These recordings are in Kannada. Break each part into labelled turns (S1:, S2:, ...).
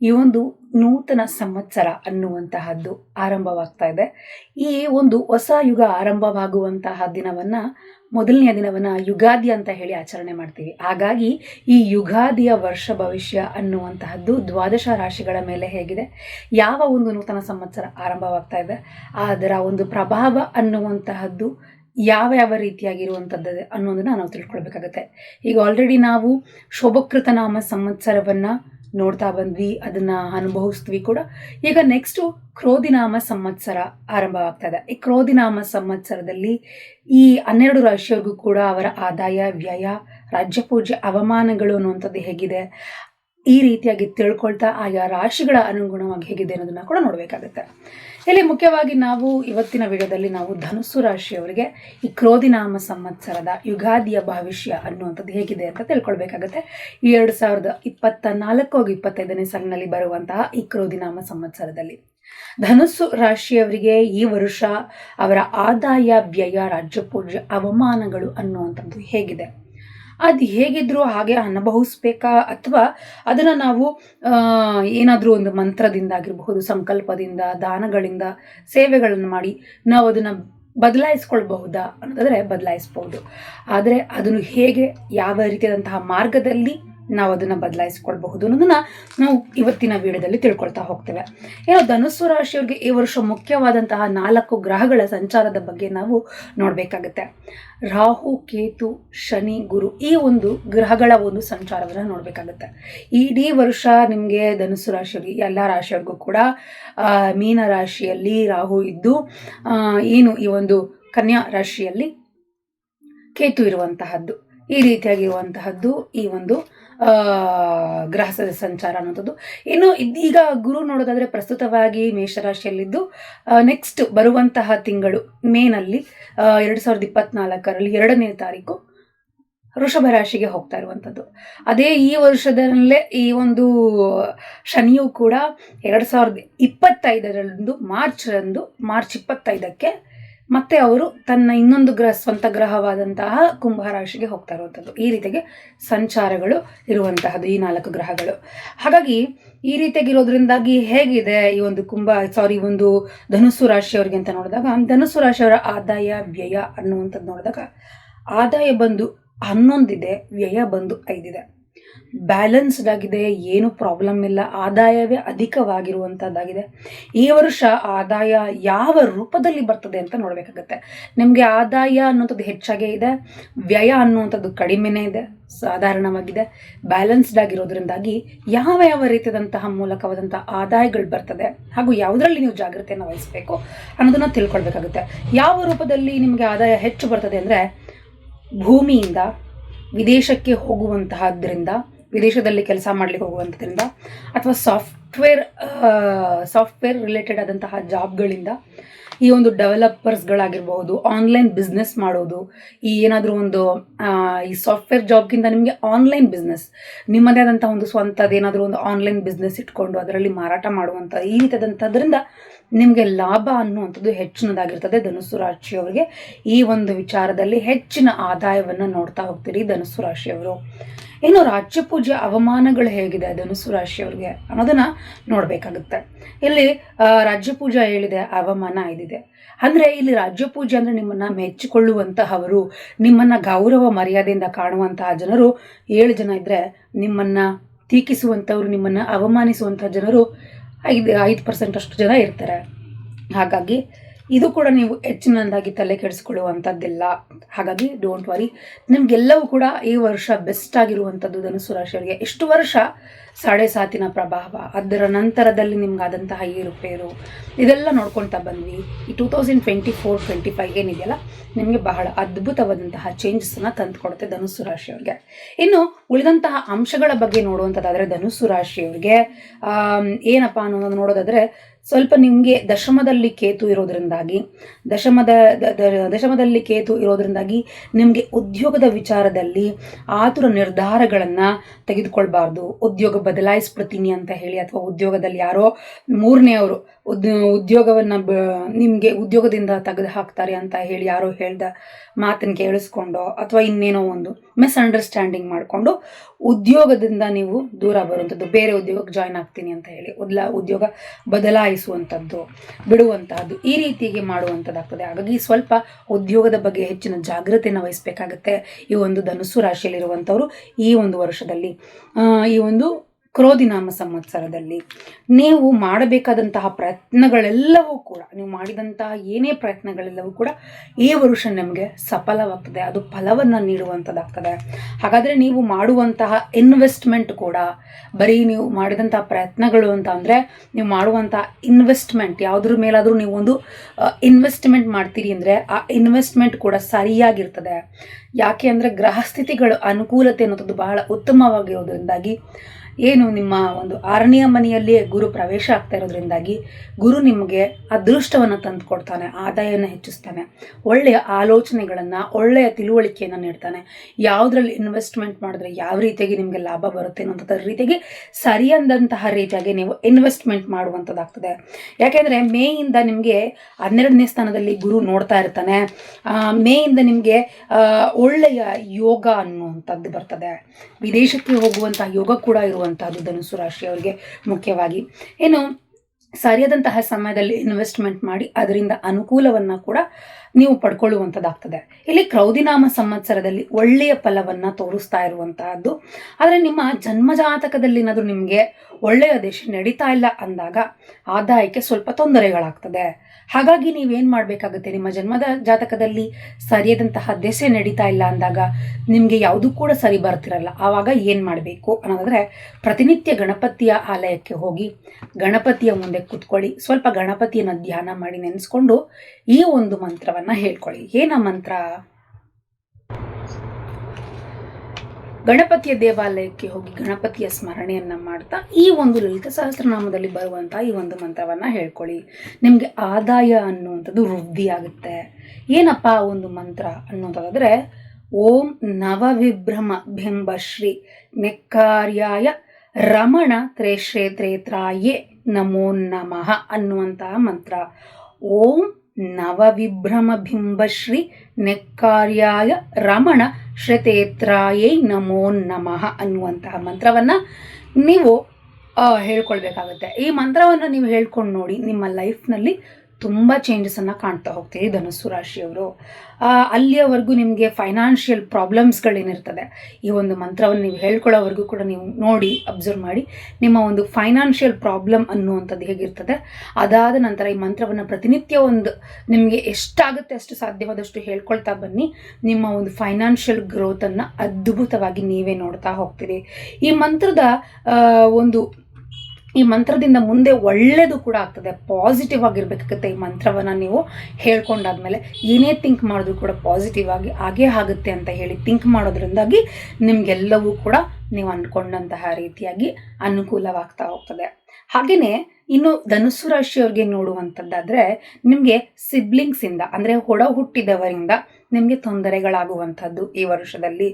S1: ಈ ಒಂದು ನೂತನ ಸಂವತ್ಸರ ಅನ್ನುವಂತಹದ್ದು ಆರಂಭವಾಗ್ತಾ ಇದೆ. ಈ ಒಂದು ಹೊಸ ಯುಗ ಆರಂಭವಾಗುವಂತಹ ದಿನವನ್ನ ಮೊದಲನೆಯ ದಿನವನ್ನ ಯುಗಾದಿ ಅಂತ ಹೇಳಿ ಆಚರಣೆ ಮಾಡ್ತೀವಿ. ಹಾಗಾಗಿ ಈ ಯುಗಾದಿಯ ವರ್ಷ ಭವಿಷ್ಯ ಅನ್ನುವಂತಹದ್ದು ದ್ವಾದಶ ರಾಶಿಗಳ ಮೇಲೆ ಹೇಗಿದೆ. ಯಾವ ಒಂದು ನೂತನ ಸಂವತ್ಸರ ಆರಂಭವಾಗ್ತಾ ಇದೆ, ಅದರ ಒಂದು ಪ್ರಭಾವ ಅನ್ನುವಂತಹದ್ದು ಯಾವ ಯಾವ ರೀತಿಯಾಗಿರುವಂಥದ್ದು ಅನ್ನೋದನ್ನು ನಾವು ತಿಳ್ಕೊಳ್ಬೇಕಾಗತ್ತೆ. ಈಗ ಆಲ್ರೆಡಿ ನಾವು ಶೋಭಕೃತ ನಾಮ ಸಂವತ್ಸರವನ್ನ ನೋಡ್ತಾ ಬಂದ್ವಿ, ಅದನ್ನ ಅನುಭವಿಸ್ತೀವಿ ಕೂಡ. ಈಗ ನೆಕ್ಸ್ಟು ಕ್ರೋಧಿನಾಮ ಸಂವತ್ಸರ ಆರಂಭವಾಗ್ತದೆ. ಈ ಕ್ರೋಧಿನಾಮ ಸಂವತ್ಸರದಲ್ಲಿ ಈ ಹನ್ನೆರಡು ರಾಶಿಯವರಿಗೂ ಕೂಡ ಅವರ ಆದಾಯ, ವ್ಯಯ, ರಾಜ್ಯ ಪೂಜೆ ಅವಮಾನಗಳು ಅನ್ನುವಂಥದ್ದು ಹೇಗಿದೆ, ಈ ರೀತಿಯಾಗಿ ತಿಳ್ಕೊಳ್ತಾ ಆಯಾ ರಾಶಿಗಳ ಅನುಗುಣವಾಗಿ ಹೇಗಿದೆ ಅನ್ನೋದನ್ನ ಕೂಡ ನೋಡಬೇಕಾಗುತ್ತೆ. ಇಲ್ಲಿ ಮುಖ್ಯವಾಗಿ ನಾವು ಇವತ್ತಿನ ವಿಡಿಯೋದಲ್ಲಿ ನಾವು ಧನುಸ್ಸು ರಾಶಿಯವರಿಗೆ ಈ ಕ್ರೋಧಿನಾಮ ಸಂವತ್ಸರದ ಯುಗಾದಿಯ ಭವಿಷ್ಯ ಅನ್ನುವಂಥದ್ದು ಹೇಗಿದೆ ಅಂತ ತಿಳ್ಕೊಳ್ಬೇಕಾಗತ್ತೆ. ಈ ಎರಡು ಸಾವಿರದ ಇಪ್ಪತ್ತ ನಾಲ್ಕು ಹಾಗೂ ಇಪ್ಪತ್ತೈದನೇ ಸಾಲಿನಲ್ಲಿ ಬರುವಂತಹ ಈ ಕ್ರೋಧಿನಾಮ ಸಂವತ್ಸರದಲ್ಲಿ ಧನುಸ್ಸು ರಾಶಿಯವರಿಗೆ ಈ ವರ್ಷ ಅವರ ಆದಾಯ, ವ್ಯಯ ರಾಜ್ಯ ಪೂಜೆ ಅವಮಾನಗಳು ಅನ್ನುವಂಥದ್ದು ಹೇಗಿದೆ. ಅದು ಹೇಗಿದ್ರೂ ಹಾಗೆ ಅನುಭವಿಸ್ಬೇಕಾ? ಅಥವಾ ಅದನ್ನು ನಾವು ಏನಾದರೂ ಒಂದು ಮಂತ್ರದಿಂದ ಆಗಿರಬಹುದು, ಸಂಕಲ್ಪದಿಂದ, ದಾನಗಳಿಂದ ಸೇವೆಗಳನ್ನು ಮಾಡಿ ನಾವು ಅದನ್ನು ಬದಲಾಯಿಸ್ಕೊಳ್ಬಹುದಾ ಅನ್ನೋದಾದರೆ ಬದಲಾಯಿಸ್ಬೋದು. ಆದರೆ ಅದನ್ನು ಹೇಗೆ ಯಾವ ರೀತಿಯಾದಂತಹ ಮಾರ್ಗದಲ್ಲಿ ನಾವು ಅದನ್ನು ಬದಲಾಯಿಸ್ಕೊಳ್ಬಹುದು ಅನ್ನೋದನ್ನು ನಾವು ಇವತ್ತಿನ ವಿಡಿಯೋದಲ್ಲಿ ತಿಳ್ಕೊಳ್ತಾ ಹೋಗ್ತೇವೆ. ಏನೋ ಧನುಸ್ಸು ರಾಶಿಯವರಿಗೆ ಈ ವರ್ಷ ಮುಖ್ಯವಾದಂತಹ ನಾಲ್ಕು ಗ್ರಹಗಳ ಸಂಚಾರದ ಬಗ್ಗೆ ನಾವು ನೋಡಬೇಕಾಗುತ್ತೆ. ರಾಹು, ಕೇತು, ಶನಿ, ಗುರು ಈ ಒಂದು ಗ್ರಹಗಳ ಒಂದು ಸಂಚಾರವನ್ನು ನೋಡಬೇಕಾಗುತ್ತೆ. ಇಡೀ ವರ್ಷ ನಿಮಗೆ ಧನುಸ್ಸು ರಾಶಿಯವರಿಗೆ ಎಲ್ಲ ರಾಶಿಯವರಿಗೂ ಕೂಡ ಮೀನ ರಾಶಿಯಲ್ಲಿ ರಾಹು ಇದ್ದು ಏನು ಈ ಒಂದು ಕನ್ಯಾ ರಾಶಿಯಲ್ಲಿ ಕೇತು ಇರುವಂತಹದ್ದು. ಈ ರೀತಿಯಾಗಿರುವಂತಹದ್ದು ಈ ಒಂದು ಗ್ರಹ ಸಂಚಾರ ಅನ್ನೋಂಥದ್ದು ಇನ್ನು ಇದೀಗ ಗುರು ನೋಡೋದಾದರೆ ಪ್ರಸ್ತುತವಾಗಿ ಮೇಷರಾಶಿಯಲ್ಲಿದ್ದು ನೆಕ್ಸ್ಟ್ ಬರುವಂತಹ ತಿಂಗಳು ಮೇನಲ್ಲಿ ಎರಡು ಸಾವಿರದ ಇಪ್ಪತ್ನಾಲ್ಕರಲ್ಲಿ ಎರಡನೇ ತಾರೀಕು ವೃಷಭ ರಾಶಿಗೆ ಹೋಗ್ತಾ ಇರುವಂಥದ್ದು. ಅದೇ ಈ ವರ್ಷದಲ್ಲೇ ಈ ಒಂದು ಶನಿಯು ಕೂಡ ಎರಡು ಸಾವಿರದ ಇಪ್ಪತ್ತೈದರಂದು, ಮಾರ್ಚ್ರಂದು, ಮಾರ್ಚ್ ಇಪ್ಪತ್ತೈದಕ್ಕೆ ಮತ್ತೆ ಅವರು ತನ್ನ ಇನ್ನೊಂದು ಗ್ರಹ, ಸ್ವಂತ ಗ್ರಹವಾದಂತಹ ಕುಂಭರಾಶಿಗೆ ಹೋಗ್ತಾ ಇರುವಂಥದ್ದು ಈ ರೀತಿಗೆ ಸಂಚಾರಗಳು ಇರುವಂತಹದ್ದು, ಈ ನಾಲ್ಕು ಗ್ರಹಗಳು. ಹಾಗಾಗಿ ಈ ರೀತಿಯಾಗಿರೋದ್ರಿಂದಾಗಿ ಹೇಗಿದೆ ಈ ಒಂದು ಕುಂಭ ಸಾರಿ ಒಂದು ಧನುಸ್ಸು ರಾಶಿಯವರಿಗೆ ಅಂತ ನೋಡಿದಾಗ, ಧನುಸ್ಸು ರಾಶಿಯವರ ಆದಾಯ, ವ್ಯಯ ಅನ್ನುವಂಥದ್ದು ನೋಡಿದಾಗ, ಆದಾಯ ಬಂದು ಹನ್ನೊಂದಿದೆ, ವ್ಯಯ ಬಂದು ಐದಿದೆ. ಬ್ಯಾಲೆನ್ಸ್ಡ್ ಆಗಿದೆ, ಏನು ಪ್ರಾಬ್ಲಮ್ ಇಲ್ಲ, ಆದಾಯವೇ ಅಧಿಕವಾಗಿರುವಂಥದ್ದಾಗಿದೆ ಈ ವರ್ಷ ಆದಾಯ ಯಾವ ರೂಪದಲ್ಲಿ ಬರ್ತದೆ ಅಂತ ನೋಡಬೇಕಾಗತ್ತೆ. ನಿಮಗೆ ಆದಾಯ ಅನ್ನುವಂಥದ್ದು ಹೆಚ್ಚಾಗೇ ಇದೆ, ವ್ಯಯ ಅನ್ನುವಂಥದ್ದು ಕಡಿಮೆನೇ ಇದೆ, ಸಾಧಾರಣವಾಗಿದೆ. ಬ್ಯಾಲೆನ್ಸ್ಡ್ ಆಗಿರೋದ್ರಿಂದಾಗಿ ಯಾವ ಯಾವ ರೀತಿಯಾದಂತಹ ಮೂಲಕವಾದಂತಹ ಆದಾಯಗಳು ಬರ್ತದೆ ಹಾಗೂ ಯಾವುದರಲ್ಲಿ ನೀವು ಜಾಗ್ರತೆಯನ್ನು ವಹಿಸಬೇಕು ಅನ್ನೋದನ್ನು ತಿಳ್ಕೊಳ್ಬೇಕಾಗುತ್ತೆ. ಯಾವ ರೂಪದಲ್ಲಿ ನಿಮಗೆ ಆದಾಯ ಹೆಚ್ಚು ಬರ್ತದೆ ಅಂದರೆ ಭೂಮಿಯಿಂದ ವಿದೇಶಕ್ಕೆ ಹೋಗುವಂತಹದ್ರಿಂದ, ವಿದೇಶದಲ್ಲಿ ಕೆಲಸ ಮಾಡಲಿಕ್ಕೆ ಹೋಗುವಂಥದ್ರಿಂದ ಅಥವಾ ಸಾಫ್ಟ್ವೇರ್ ಸಾಫ್ಟ್ವೇರ್ ರಿಲೇಟೆಡ್ ಆದಂತಹ ಜಾಬ್ಗಳಿಂದ ಈ ಒಂದು ಡೆವಲಪರ್ಸ್ಗಳಾಗಿರ್ಬೋದು ಆನ್ಲೈನ್ ಬಿಸ್ನೆಸ್ ಮಾಡೋದು, ಈ ಏನಾದರೂ ಒಂದು ಈ ಸಾಫ್ಟ್ವೇರ್ ಜಾಬ್ಗಿಂತ ನಿಮಗೆ ಆನ್ಲೈನ್ ಬಿಸ್ನೆಸ್ ನಿಮ್ಮದೇ ಆದಂಥ ಒಂದು ಸ್ವಂತದ ಏನಾದರೂ ಒಂದು ಆನ್ಲೈನ್ ಬಿಸ್ನೆಸ್ ಇಟ್ಕೊಂಡು ಅದರಲ್ಲಿ ಮಾರಾಟ ಮಾಡುವಂಥ ಈ ರೀತಿಯಾದಂಥದ್ರಿಂದ ನಿಮಗೆ ಲಾಭ ಅನ್ನುವಂಥದ್ದು ಹೆಚ್ಚಿನದಾಗಿರ್ತದೆ ಧನುಸ್ಸು ರಾಶಿಯವರಿಗೆ. ಈ ಒಂದು ವಿಚಾರದಲ್ಲಿ ಹೆಚ್ಚಿನ ಆದಾಯವನ್ನು ನೋಡ್ತಾ ಹೋಗ್ತೀರಿ ಧನುಸು ರಾಶಿಯವರು. ಇನ್ನು ರಾಜ್ಯ ಪೂಜೆ ಅವಮಾನಗಳು ಹೇಗಿದೆ ಧನುಸು ರಾಶಿಯವರಿಗೆ ಅನ್ನೋದನ್ನ ನೋಡಬೇಕಾಗುತ್ತೆ. ಇಲ್ಲಿ ರಾಜ್ಯ ಪೂಜಾ ಹೇಳಿದೆ, ಅವಮಾನ ಇದಿದೆ ಅಂದರೆ ಇಲ್ಲಿ ರಾಜ್ಯ ಪೂಜೆ ಅಂದರೆ ನಿಮ್ಮನ್ನು ಮೆಚ್ಚಿಕೊಳ್ಳುವಂತಹವರು, ನಿಮ್ಮನ್ನು ಗೌರವ ಮರ್ಯಾದೆಯಿಂದ ಕಾಣುವಂತಹ ಜನರು ಏಳು ಜನ ಇದ್ದರೆ ನಿಮ್ಮನ್ನು ಟೀಕಿಸುವಂಥವ್ರು ನಿಮ್ಮನ್ನು ಅವಮಾನಿಸುವಂಥ ಜನರು ಐದು ಐದು ಪರ್ಸೆಂಟ್ ಅಷ್ಟು ಜನ ಇರ್ತಾರೆ. ಹಾಗಾಗಿ ಇದು ಕೂಡ ನೀವು ಹೆಚ್ಚಿನದಾಗಿ ತಲೆ ಕೆಡಿಸ್ಕೊಳ್ಳುವಂಥದ್ದಿಲ್ಲ ಹಾಗಾಗಿ ಡೋಂಟ್ ವರಿ ನಿಮಗೆಲ್ಲವೂ ಕೂಡ ಈ ವರ್ಷ ಬೆಸ್ಟ್ ಆಗಿರುವಂಥದ್ದು ಧನುಸು ರಾಶಿಯವರಿಗೆ. ಎಷ್ಟು ವರ್ಷ ಸಾಡೆ ಸಾತಿನ ಪ್ರಭಾವ, ಅದರ ನಂತರದಲ್ಲಿ ನಿಮ್ಗಾದಂತಹ ಏರುಪೇರು, ಇದೆಲ್ಲ ನೋಡ್ಕೊಳ್ತಾ ಬಂದ್ವಿ. ಈ two thousand twenty four twenty five ಏನಿದೆಯಲ್ಲ, ನಿಮಗೆ ಬಹಳ ಅದ್ಭುತವಾದಂತಹ ಚೇಂಜಸ್ಸನ್ನು ತಂದುಕೊಡುತ್ತೆ ಧನುಸ್ಸು ರಾಶಿಯವ್ರಿಗೆ. ಇನ್ನು ಉಳಿದಂತಹ ಅಂಶಗಳ ಬಗ್ಗೆ ನೋಡುವಂಥದ್ದಾದರೆ ಧನುಸ್ಸು ರಾಶಿಯವ್ರಿಗೆ ಏನಪ್ಪ ಅನ್ನೋದನ್ನು ನೋಡೋದಾದರೆ, ಸ್ವಲ್ಪ ನಿಮಗೆ ದಶಮದಲ್ಲಿ ಕೇತು ಇರೋದರಿಂದಾಗಿ, ದಶಮದ ದಶಮದಲ್ಲಿ ಕೇತು ಇರೋದರಿಂದಾಗಿ ನಿಮಗೆ ಉದ್ಯೋಗದ ವಿಚಾರದಲ್ಲಿ ಆತುರ ನಿರ್ಧಾರಗಳನ್ನು ತೆಗೆದುಕೊಳ್ಬಾರ್ದು. ಉದ್ಯೋಗ ಬದಲಾಯಿಸ್ಬಿಡ್ತೀನಿ ಅಂತ ಹೇಳಿ ಅಥವಾ ಉದ್ಯೋಗದಲ್ಲಿ ಯಾರೋ ಮೂರನೆಯವರು ಉದ್, ಉದ್ಯೋಗವನ್ನು ಬ, ನಿಮಗೆ ಉದ್ಯೋಗದಿಂದ ತೆಗೆದು ಹಾಕ್ತಾರೆ ಅಂತ ಹೇಳಿ ಯಾರೋ ಹೇಳ್ದ ಮಾತನ್ನು ಕೇಳಿಸ್ಕೊಂಡು ಅಥವಾ ಇನ್ನೇನೋ ಒಂದು ಮಿಸ್ಅಂಡರ್ಸ್ಟ್ಯಾಂಡಿಂಗ್ ಮಾಡಿಕೊಂಡು ಉದ್ಯೋಗದಿಂದ ನೀವು ದೂರ ಬರುವಂಥದ್ದು, ಬೇರೆ ಉದ್ಯೋಗಕ್ಕೆ ಜಾಯ್ನ್ ಆಗ್ತೀನಿ ಅಂತ ಹೇಳಿ ಉದ್ಲ, ಉದ್ಯೋಗ ಬದಲಾಯಿಸುವಂಥದ್ದು, ಬಿಡುವಂತಹದ್ದು ಈ ರೀತಿಗೆ ಮಾಡುವಂಥದ್ದಾಗ್ತದೆ. ಹಾಗಾಗಿ ಸ್ವಲ್ಪ ಉದ್ಯೋಗದ ಬಗ್ಗೆ ಹೆಚ್ಚಿನ ಜಾಗ್ರತೆಯನ್ನು ವಹಿಸಬೇಕಾಗತ್ತೆ ಈ ಒಂದು ಧನುಸ್ಸು ರಾಶಿಯಲ್ಲಿರುವಂಥವ್ರು ಈ ಒಂದು ವರ್ಷದಲ್ಲಿ. ಈ ಒಂದು ಕ್ರೋಧಿನಾಮ ಸಂವತ್ಸರದಲ್ಲಿ ನೀವು ಮಾಡಬೇಕಾದಂತಹ ಪ್ರಯತ್ನಗಳೆಲ್ಲವೂ ಕೂಡ, ನೀವು ಮಾಡಿದಂತಹ ಏನೇ ಪ್ರಯತ್ನಗಳೆಲ್ಲವೂ ಕೂಡ ಈ ವರುಷ ನಿಮಗೆ ಸಫಲವಾಗ್ತದೆ. ಅದು ಫಲವನ್ನು ನೀಡುವಂಥದ್ದಾಗ್ತದೆ ಹಾಗಾದರೆ ನೀವು ಮಾಡುವಂತಹ ಇನ್ವೆಸ್ಟ್ಮೆಂಟ್ ಕೂಡ, ಬರೀ ನೀವು ಮಾಡಿದಂತಹ ಪ್ರಯತ್ನಗಳು ಅಂತ ಅಂದರೆ ನೀವು ಮಾಡುವಂತಹ ಇನ್ವೆಸ್ಟ್ಮೆಂಟ್ ಯಾವುದ್ರ ಮೇಲಾದರೂ ನೀವು ಒಂದು ಇನ್ವೆಸ್ಟ್ಮೆಂಟ್ ಮಾಡ್ತೀರಿ ಅಂದರೆ ಆ ಇನ್ವೆಸ್ಟ್ಮೆಂಟ್ ಕೂಡ ಸರಿಯಾಗಿರ್ತದೆ. ಯಾಕೆ ಅಂದರೆ ಗ್ರಹಸ್ಥಿತಿಗಳು ಅನುಕೂಲತೆ ಅನ್ನೋದು ಬಹಳ ಉತ್ತಮವಾಗಿರೋದ್ರಿಂದಾಗಿ ಏನು ನಿಮ್ಮ ಒಂದು ಆರನೆಯ ಮನೆಯಲ್ಲಿಯೇ ಗುರು ಪ್ರವೇಶ ಆಗ್ತಾ ಇರೋದ್ರಿಂದಾಗಿ ಗುರು ನಿಮಗೆ ಅದೃಷ್ಟವನ್ನು ತಂದು ಕೊಡ್ತಾನೆ ಆದಾಯವನ್ನು ಹೆಚ್ಚಿಸ್ತಾನೆ, ಒಳ್ಳೆಯ ಆಲೋಚನೆಗಳನ್ನು, ಒಳ್ಳೆಯ ತಿಳುವಳಿಕೆಯನ್ನು ನೀಡ್ತಾನೆ. ಯಾವುದ್ರಲ್ಲಿ ಇನ್ವೆಸ್ಟ್ಮೆಂಟ್ ಮಾಡಿದ್ರೆ ಯಾವ ರೀತಿಯಾಗಿ ನಿಮಗೆ ಲಾಭ ಬರುತ್ತೆ ಅನ್ನೋಂಥದ್ರ ರೀತಿಯಾಗಿ ಸರಿಯಾದಂತಹ ರೀತಿಯಾಗಿ ನೀವು ಇನ್ವೆಸ್ಟ್ಮೆಂಟ್ ಮಾಡುವಂಥದ್ದಾಗ್ತದೆ. ಯಾಕೆಂದರೆ ಮೇಯಿಂದ ನಿಮಗೆ ಹನ್ನೆರಡನೇ ಸ್ಥಾನದಲ್ಲಿ ಗುರು ನೋಡ್ತಾ ಇರ್ತಾನೆ. ಮೇಯಿಂದ ನಿಮಗೆ ಒಳ್ಳೆಯ ಯೋಗ ಅನ್ನುವಂಥದ್ದು ಬರ್ತದೆ. ವಿದೇಶಕ್ಕೆ ಹೋಗುವಂತಹ ಯೋಗ ಕೂಡ ಇರುವಂತಹದ್ದು ಧನುಸು ರಾಶಿಯವರಿಗೆ ಮುಖ್ಯವಾಗಿ. ಏನು ಸರಿಯಾದಂತಹ ಸಮಯದಲ್ಲಿ ಇನ್ವೆಸ್ಟ್ಮೆಂಟ್ ಮಾಡಿ ಅದರಿಂದ ಅನುಕೂಲವನ್ನು ಕೂಡ ನೀವು ಪಡ್ಕೊಳ್ಳುವಂಥದ್ದಾಗ್ತದೆ. ಇಲ್ಲಿ ಕ್ರೌದಿನಾಮ ಸಂವತ್ಸರದಲ್ಲಿ ಒಳ್ಳೆಯ ಫಲವನ್ನು ತೋರಿಸ್ತಾ ಇರುವಂತಹದ್ದು. ಆದರೆ ನಿಮ್ಮ ಜನ್ಮಜಾತಕದಲ್ಲಿ ಏನಾದರೂ ನಿಮಗೆ ಒಳ್ಳೆಯ ದೇಶ ನಡೀತಾ ಇಲ್ಲ ಅಂದಾಗ ಆದಾಯಕ್ಕೆ ಸ್ವಲ್ಪ ತೊಂದರೆಗಳಾಗ್ತದೆ. ಹಾಗಾಗಿ ನೀವೇನು ಮಾಡಬೇಕಾಗುತ್ತೆ? ನಿಮ್ಮ ಜನ್ಮದ ಜಾತಕದಲ್ಲಿ ಸರಿಯಾದಂತಹ ದೆಸೆ ನಡೀತಾ ಇಲ್ಲ ಅಂದಾಗ ನಿಮಗೆ ಯಾವುದೂ ಕೂಡ ಸರಿ ಬರ್ತಿರಲ್ಲ. ಆವಾಗ ಏನು ಮಾಡಬೇಕು ಅನ್ನೋದಾದರೆ ಪ್ರತಿನಿತ್ಯ ಗಣಪತಿಯ ಆಲಯಕ್ಕೆ ಹೋಗಿ ಗಣಪತಿಯ ಮುಂದೆ ಕೂತ್ಕೊಳ್ಳಿ. ಸ್ವಲ್ಪ ಗಣಪತಿಯನ್ನು ಧ್ಯಾನ ಮಾಡಿ ನೆನೆಸ್ಕೊಂಡು ಈ ಒಂದು ಮಂತ್ರವನ್ನು ಹೇಳ್ಕೊಳ್ಳಿ. ಏನ ಮಂತ್ರ? ಗಣಪತಿಯ ದೇವಾಲಯಕ್ಕೆ ಹೋಗಿ ಗಣಪತಿಯ ಸ್ಮರಣೆಯನ್ನ ಮಾಡ್ತಾ ಈ ಒಂದು ಲಲಿತ ಸಹಸ್ರನಾಮದಲ್ಲಿ ಬರುವಂತಹ ಈ ಒಂದು ಮಂತ್ರವನ್ನ ಹೇಳ್ಕೊಳ್ಳಿ. ನಿಮಗೆ ಆದಾಯ ಅನ್ನುವಂಥದ್ದು ವೃದ್ಧಿ ಆಗುತ್ತೆ. ಏನಪ್ಪಾ ಒಂದು ಮಂತ್ರ ಅನ್ನೋದಾದ್ರೆ ಓಂ ನವವಿಭ್ರಮ ಬಿಂಬಶ್ರೀ ನೆಕ್ಕಾರ್ಯಾಯ ರಮಣ ತ್ರೇಶ್ರೇ ನಮೋ ನಮಃ ಅನ್ನುವಂತಹ ಮಂತ್ರ. ಓಂ ನವವಿಭ್ರಮ ಬಿಂಬಶ್ರೀ ನೆಕ್ಕಾರ್ಯಾಯ ರಮಣ ಶ್ರತೇತ್ರಾಯೈ ನಮೋ ನಮಃ ಅನ್ನುವಂತಹ ಮಂತ್ರವನ್ನು ನೀವು ಹೇಳ್ಕೊಳ್ಬೇಕಾಗುತ್ತೆ. ಈ ಮಂತ್ರವನ್ನು ನೀವು ಹೇಳ್ಕೊಂಡು ನೋಡಿ ನಿಮ್ಮ ಲೈಫ್ನಲ್ಲಿ ತುಂಬ ಚೇಂಜಸನ್ನು ಕಾಣ್ತಾ ಹೋಗ್ತೀರಿ ಧನುಸ್ಸು ರಾಶಿಯವರು. ಅಲ್ಲಿಯವರೆಗೂ ನಿಮಗೆ ಫೈನಾನ್ಷಿಯಲ್ ಪ್ರಾಬ್ಲಮ್ಸ್ಗಳೇನಿರ್ತದೆ ಈ ಒಂದು ಮಂತ್ರವನ್ನು ನೀವು ಹೇಳ್ಕೊಳ್ಳೋವರೆಗೂ ಕೂಡ ನೀವು ನೋಡಿ ಅಬ್ಸರ್ವ್ ಮಾಡಿ, ನಿಮ್ಮ ಒಂದು ಫೈನಾನ್ಷಿಯಲ್ ಪ್ರಾಬ್ಲಮ್ ಅನ್ನುವಂಥದ್ದು ಹೇಗಿರ್ತದೆ, ಅದಾದ ನಂತರ ಈ ಮಂತ್ರವನ್ನು ಪ್ರತಿನಿತ್ಯ ಒಂದು ನಿಮಗೆ ಎಷ್ಟಾಗುತ್ತೆ ಅಷ್ಟು ಸಾಧ್ಯವಾದಷ್ಟು ಹೇಳ್ಕೊಳ್ತಾ ಬನ್ನಿ. ನಿಮ್ಮ ಒಂದು ಫೈನಾನ್ಷಿಯಲ್ ಗ್ರೋತನ್ನು ಅದ್ಭುತವಾಗಿ ನೀವೇ ನೋಡ್ತಾ ಹೋಗ್ತೀರಿ. ಈ ಮಂತ್ರದ ಒಂದು ಈ ಮಂತ್ರದಿಂದ ಮುಂದೆ ಒಳ್ಳೆಯದು ಕೂಡ ಆಗ್ತದೆ. ಪಾಸಿಟಿವ್ ಆಗಿರ್ಬೇಕಾಗುತ್ತೆ ಈ ಮಂತ್ರವನ್ನು ನೀವು ಹೇಳ್ಕೊಂಡಾದ್ಮೇಲೆ. ಏನೇ ಥಿಂಕ್ ಮಾಡಿದ್ರು ಕೂಡ ಪಾಸಿಟಿವ್ ಆಗಿ ಆಗೇ ಆಗುತ್ತೆ ಅಂತ ಹೇಳಿ ಥಿಂಕ್ ಮಾಡೋದ್ರಿಂದಾಗಿ ನಿಮಗೆಲ್ಲವೂ ಕೂಡ ನೀವು ಅಂದ್ಕೊಂಡಂತಹ ರೀತಿಯಾಗಿ ಅನುಕೂಲವಾಗ್ತಾ ಹೋಗ್ತದೆ. ಹಾಗೆಯೇ ಇನ್ನು ಧನುಸ್ಸು ರಾಶಿಯವ್ರಿಗೆ ನೋಡುವಂಥದ್ದಾದರೆ ನಿಮಗೆ ಸಿಬ್ಲಿಂಗ್ಸಿಂದ ಅಂದರೆ ಹೊಡ ಹುಟ್ಟಿದವರಿಂದ ನಿಮಗೆ ತೊಂದರೆಗಳಾಗುವಂಥದ್ದು ಈ ವರ್ಷದಲ್ಲಿ.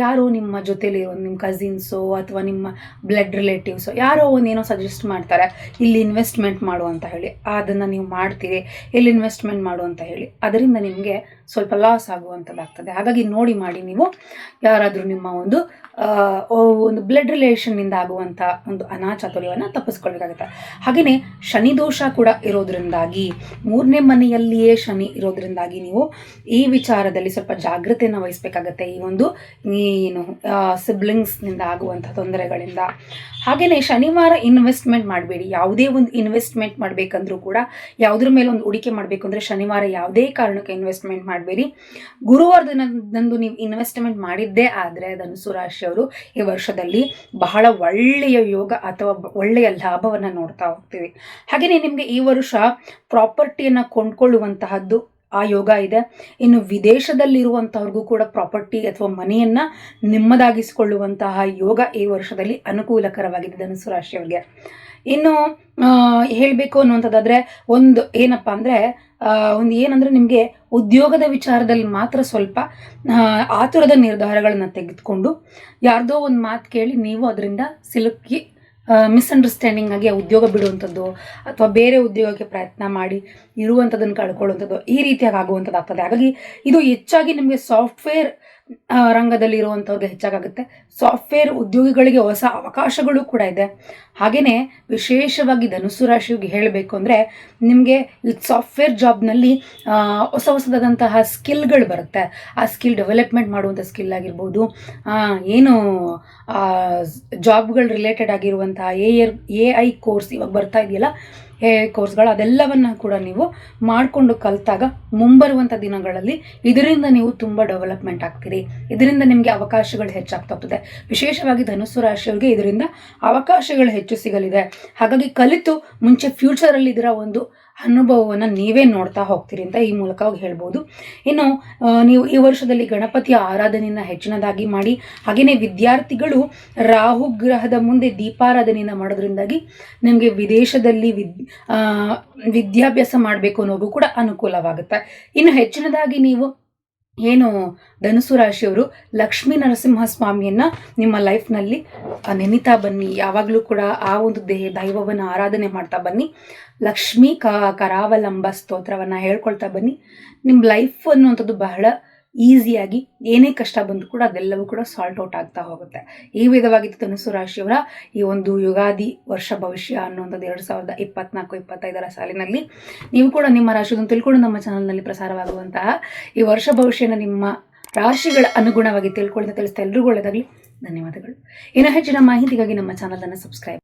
S1: ಯಾರು ನಿಮ್ಮ ಜೊತೆಲಿರೋ ನಿಮ್ಮ ಕಸಿನ್ಸು ಅಥವಾ ನಿಮ್ಮ ಬ್ಲಡ್ ರಿಲೇಟಿವ್ಸು ಯಾರೋ ಒಂದೇನೋ ಸಜೆಸ್ಟ್ ಮಾಡ್ತಾರೆ, ಇಲ್ಲಿ ಇನ್ವೆಸ್ಟ್ಮೆಂಟ್ ಮಾಡು ಅಂತ ಹೇಳಿ, ಅದನ್ನು ನೀವು ಮಾಡ್ತೀರಿ, ಇಲ್ಲಿ ಇನ್ವೆಸ್ಟ್ಮೆಂಟ್ ಮಾಡು ಅಂತ ಹೇಳಿ, ಅದರಿಂದ ನಿಮಗೆ ಸ್ವಲ್ಪ ಲಾಸ್ ಆಗುವಂಥದ್ದಾಗ್ತದೆ. ಹಾಗಾಗಿ ನೋಡಿ ಮಾಡಿ ನೀವು, ಯಾರಾದರೂ ನಿಮ್ಮ ಒಂದು ಒಂದು ಬ್ಲಡ್ ರಿಲೇಷನ್ನಿಂದ ಆಗುವಂಥ ಒಂದು ಅನಾಚಾತುರ್ಯವನ್ನು ತಪ್ಪಿಸ್ಕೊಳ್ಬೇಕಾಗುತ್ತೆ. ಹಾಗೆಯೇ ಶನಿ ದೋಷ ಕೂಡ ಇರೋದ್ರಿಂದಾಗಿ, ಮೂರನೇ ಮನೆಯಲ್ಲಿಯೇ ಶನಿ ಇರೋದ್ರಿಂದಾಗಿ ನೀವು ಈ ವಿಚಾರದಲ್ಲಿ ಸ್ವಲ್ಪ ಜಾಗೃತಿಯನ್ನು ವಹಿಸಬೇಕಾಗತ್ತೆ. ಈ ಒಂದು ಏನು ಸಿಬ್ಲಿಂಗ್ಸ್ನಿಂದ ಆಗುವಂಥ ತೊಂದರೆಗಳಿಂದ. ಹಾಗೆಯೇ ಶನಿವಾರ ಇನ್ವೆಸ್ಟ್ಮೆಂಟ್ ಮಾಡಬೇಡಿ. ಯಾವುದೇ ಒಂದು ಇನ್ವೆಸ್ಟ್ಮೆಂಟ್ ಮಾಡಬೇಕಂದ್ರೂ ಕೂಡ ಯಾವುದ್ರ ಮೇಲೆ ಒಂದು ಹೂಡಿಕೆ ಮಾಡಬೇಕು ಅಂದರೆ ಶನಿವಾರ ಯಾವುದೇ ಕಾರಣಕ್ಕೆ ಇನ್ವೆಸ್ಟ್ಮೆಂಟ್ ಮಾಡಬೇಡಿ. ಗುರುವಾರದಂದು ನೀವು ಇನ್ವೆಸ್ಟ್ಮೆಂಟ್ ಮಾಡಿದ್ದೇ ಆದರೆ ಧನುಸು ರಾಶಿಯವರು ಈ ವರ್ಷದಲ್ಲಿ ಬಹಳ ಒಳ್ಳೆಯ ಯೋಗ ಅಥವಾ ಒಳ್ಳೆಯ ಲಾಭವನ್ನು ನೋಡ್ತಾ ಹೋಗ್ತೀವಿ. ಹಾಗೆಯೇ ನಿಮಗೆ ಈ ವರ್ಷ ಪ್ರಾಪರ್ಟಿಯನ್ನು ಕೊಂಡ್ಕೊಳ್ಳುವಂತಹದ್ದು ಆ ಯೋಗ ಇದೆ. ಇನ್ನು ವಿದೇಶದಲ್ಲಿರುವಂಥವ್ರಿಗೂ ಕೂಡ ಪ್ರಾಪರ್ಟಿ ಅಥವಾ ಮನೆಯನ್ನು ನಿಮ್ಮದಾಗಿಸಿಕೊಳ್ಳುವಂತಹ ಯೋಗ ಈ ವರ್ಷದಲ್ಲಿ ಅನುಕೂಲಕರವಾಗಿದೆ ಧನುಸು ರಾಶಿಯವರಿಗೆ. ಇನ್ನು ಹೇಳಬೇಕು ಅನ್ನುವಂಥದ್ದಾದರೆ ಒಂದು ಏನಪ್ಪ ಅಂದರೆ ಒಂದು ಏನಂದರೆ ನಿಮಗೆ ಉದ್ಯೋಗದ ವಿಚಾರದಲ್ಲಿ ಮಾತ್ರ ಸ್ವಲ್ಪ ಆತುರದ ನಿರ್ಧಾರಗಳನ್ನು ತೆಗೆದುಕೊಂಡು ಯಾರ್ದೋ ಒಂದು ಮಾತು ಕೇಳಿ ನೀವು ಅದರಿಂದ ಸಿಲುಕಿ ಮಿಸ್ಅಂಡರ್ಸ್ಟ್ಯಾಂಡಿಂಗ್ ಆಗಿ ಉದ್ಯೋಗ ಬಿಡುವಂಥದ್ದು ಅಥವಾ ಬೇರೆ ಉದ್ಯೋಗಕ್ಕೆ ಪ್ರಯತ್ನ ಮಾಡಿ ಇರುವಂಥದ್ದನ್ನು ಕಳ್ಕೊಳ್ಳುವಂಥದ್ದು ಈ ರೀತಿಯಾಗಿ ಆಗುವಂಥದ್ದು ಆಗ್ತದೆ. ಹಾಗಾಗಿ ಇದು ಹೆಚ್ಚಾಗಿ ನಿಮಗೆ ಸಾಫ್ಟ್ವೇರ್ ರಂಗದಲ್ಲಿ ಇರುವಂಥವ್ರಿಗೆ ಹೆಚ್ಚಾಗುತ್ತೆ ಸಾಫ್ಟ್ವೇರ್ ಉದ್ಯೋಗಿಗಳಿಗೆ ಹೊಸ ಅವಕಾಶಗಳು ಕೂಡ ಇದೆ. ಹಾಗೆಯೇ ವಿಶೇಷವಾಗಿ ಧನುಸು ರಾಶಿಗೆ ಹೇಳಬೇಕು ಅಂದರೆ ನಿಮಗೆ ಈ ಸಾಫ್ಟ್ವೇರ್ ಜಾಬ್ನಲ್ಲಿ ಹೊಸ ಹೊಸದಾದಂತಹ ಸ್ಕಿಲ್ಗಳು ಬರುತ್ತೆ. ಆ ಸ್ಕಿಲ್ ಡೆವಲಪ್ಮೆಂಟ್ ಮಾಡುವಂಥ ಸ್ಕಿಲ್ ಆಗಿರ್ಬೋದು ಏನು ಜಾಬ್ಗಳು ರಿಲೇಟೆಡ್ ಆಗಿರುವಂತಹ ಎ ಎ ಐ ಕೋರ್ಸ್ ಇವಾಗ ಬರ್ತಾ ಇದೆಯಲ್ಲ ಎ ಕೋರ್ಸ್ಗಳು, ಅದೆಲ್ಲವನ್ನು ಕೂಡ ನೀವು ಮಾಡಿಕೊಂಡು ಕಲಿತಾಗ ಮುಂಬರುವಂಥ ದಿನಗಳಲ್ಲಿ ಇದರಿಂದ ನೀವು ತುಂಬ ಡೆವಲಪ್ಮೆಂಟ್ ಆಗ್ತೀರಿ. ಇದರಿಂದ ನಿಮಗೆ ಅವಕಾಶಗಳು ಹೆಚ್ಚಾಗ್ತಾ ಹೋಗ್ತದೆ ವಿಶೇಷವಾಗಿ ಧನುಸ್ಸು ರಾಶಿಯವರಿಗೆ ಇದರಿಂದ ಅವಕಾಶಗಳು ಹೆಚ್ಚು ಸಿಗಲಿದೆ. ಹಾಗಾಗಿ ಕಲಿತು ಮುಂಚೆ ಫ್ಯೂಚರಲ್ಲಿ ಇದರ ಒಂದು ಅನುಭವವನ್ನು ನೀವೇ ನೋಡ್ತಾ ಹೋಗ್ತೀರಿ ಅಂತ ಈ ಮೂಲಕ ಹೇಳ್ಬೋದು. ಇನ್ನು ನೀವು ಈ ವರ್ಷದಲ್ಲಿ ಗಣಪತಿಯ ಆರಾಧನೆಯನ್ನು ಹೆಚ್ಚಿನದಾಗಿ ಮಾಡಿ ಹಾಗೆಯೇ ವಿದ್ಯಾರ್ಥಿಗಳು ರಾಹು ಗ್ರಹದ ಮುಂದೆ ದೀಪಾರಾಧನೆಯನ್ನು ಮಾಡೋದ್ರಿಂದಾಗಿ ನಿಮಗೆ ವಿದೇಶದಲ್ಲಿ ವಿದ್ ವಿದ್ಯಾಭ್ಯಾಸ ಮಾಡಬೇಕು ಅನ್ನೋದು ಕೂಡ ಅನುಕೂಲವಾಗುತ್ತೆ. ಇನ್ನು ಹೆಚ್ಚಿನದಾಗಿ ನೀವು ಏನು ಧನುಸು ರಾಶಿಯವರು ಲಕ್ಷ್ಮೀ ನರಸಿಂಹ ಸ್ವಾಮಿಯನ್ನ ನಿಮ್ಮ ಲೈಫ್ನಲ್ಲಿ ನೆನಿತಾ ಬನ್ನಿ. ಯಾವಾಗಲೂ ಕೂಡ ಆ ಒಂದು ದೇಹ ದೈವವನ್ನು ಆರಾಧನೆ ಮಾಡ್ತಾ ಬನ್ನಿ. ಲಕ್ಷ್ಮೀ ಕ, ಕರಾವಲಂಬ ಸ್ತೋತ್ರವನ್ನು ಹೇಳ್ಕೊಳ್ತಾ ಬನ್ನಿ. ನಿಮ್ಮ ಲೈಫ್ ಅನ್ನುವಂಥದ್ದು ಬಹಳ ಈಸಿಯಾಗಿ ಏನೇ ಕಷ್ಟ ಬಂದರೂ ಕೂಡ ಅದೆಲ್ಲವೂ ಕೂಡ ಸಾಲ್ಟ್ ಔಟ್ ಆಗ್ತಾ ಹೋಗುತ್ತೆ. ಈ ವಿಧವಾಗಿತ್ತು ಧನುಸು ರಾಶಿಯವರ ಈ ಒಂದು ಯುಗಾದಿ ವರ್ಷ ಭವಿಷ್ಯ ಅನ್ನುವಂಥದ್ದು ಎರಡು ಸಾವಿರದ ಇಪ್ಪತ್ನಾಲ್ಕು, ಇಪ್ಪತ್ತೈದರ ಸಾಲಿನಲ್ಲಿ ನೀವು ಕೂಡ ನಿಮ್ಮ ರಾಶಿಯನ್ನು ತಿಳ್ಕೊಂಡು ನಮ್ಮ ಚಾನಲ್ನಲ್ಲಿ ಪ್ರಸಾರವಾಗುವಂತಹ ಈ ವರ್ಷ ಭವಿಷ್ಯನ ನಿಮ್ಮ ರಾಶಿಗಳ ಅನುಗುಣವಾಗಿ ತಿಳ್ಕೊಳ್ಳೋದು ತಿಳಿಸ್ತಾ ಎಲ್ರಿಗೂ ಒಳ್ಳೆಯದಾಗಲಿ. ಧನ್ಯವಾದಗಳು. ಇನ್ನು ಹೆಚ್ಚಿನ ಮಾಹಿತಿಗಾಗಿ ನಮ್ಮ ಚಾನಲನ್ನು ಸಬ್ಸ್ಕ್ರೈಬ್